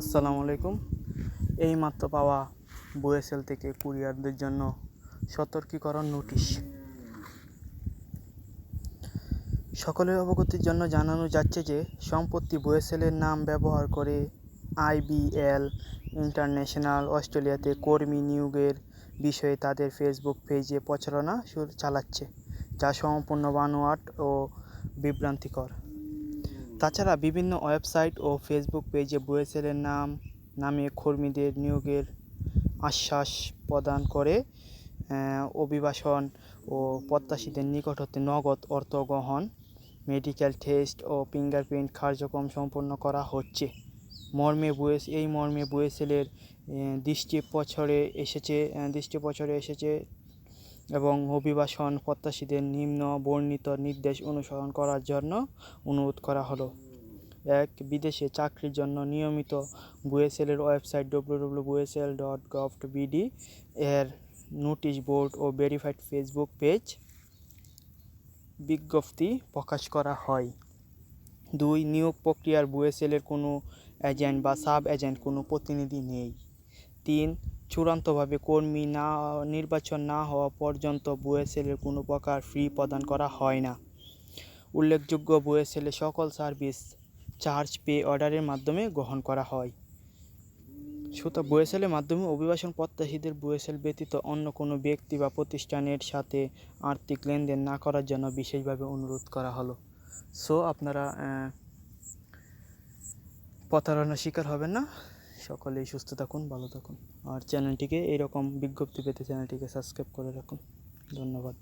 আসসালামু আলাইকুম। এই মাত্র পাওয়া বুয়েসেল থেকে কুরিয়ারদের জন্য সতর্কীকরণ নোটিশ। সকলের অবগতির জন্য জানানো যাচ্ছে যে সম্পত্তি বুয়েসেলের নাম ব্যবহার করে আইবিএল ইন্টারন্যাশনাল অস্ট্রেলিয়াতে কর্মী নিয়োগের বিষয়ে তাদের ফেসবুক পেজে প্রচারণা চালাচ্ছে, যা সম্পূর্ণ বানোয়াট ও বিভ্রান্তিকর। তাছাড়া বিভিন্ন ওয়েবসাইট ও ফেসবুক পেজে বুয়েসেলের নাম, নামে কর্মীদের নিয়োগের আশ্বাস প্রদান করে অভিবাসন ও প্রত্যাশীদের নিকট হতে নগদ অর্থ গ্রহণ, মেডিকেল টেস্ট ও ফিঙ্গারপ্রিন্ট কার্যক্রম সম্পন্ন করা হচ্ছে। মর্মে বুয়েস, এই মর্মে বুয়েসেলের দৃষ্টি বছরে এসেছে দৃষ্টি বছরে এসেছে এবং অভিবাসন প্রত্যাশীদের নিম্ন বর্ণিত নির্দেশ অনুসরণ করার জন্য অনুরোধ করা হলো। এক, বিদেশে চাকরির জন্য নিয়মিত বুয়েসেলের website W W BOESL dot gov BD এর নোটিশ বোর্ড ও ভেরিফাইড ফেসবুক পেজ বিজ্ঞপ্তি প্রকাশ করা হয়। দুই, নিয়োগ প্রক্রিয়ার বুয়েসেলের কোনো এজেন্ট বা সাব এজেন্ট কোনো প্রতিনিধি নেই। তিন চূড়ান্তভাবে কর্মী না, নির্বাচন না হওয়া পর্যন্ত বুয়েসেলের কোনো প্রকার ফি প্রদান করা হয় না। উল্লেখযোগ্য বুয়েসেলে সকল সার্ভিস চার্জ পে অর্ডারের মাধ্যমে গ্রহণ করা হয়। সুতরাং বুয়েসেলের মাধ্যমে অভিবাসন প্রত্যাশীদের বুয়েসেল ব্যতীত অন্য কোনো ব্যক্তি বা প্রতিষ্ঠানের সাথে আর্থিক লেনদেন না করার জন্য বিশেষভাবে অনুরোধ করা হলো। সো, আপনারা প্রতারণার শিকার হবেন না। সকলেই সুস্থ থাকুন, ভালো থাকুন। আর চ্যানেলটিকে এইরকম বিজ্ঞপ্তি পেতে চ্যানেলটিকে সাবস্ক্রাইব করে রাখুন। ধন্যবাদ।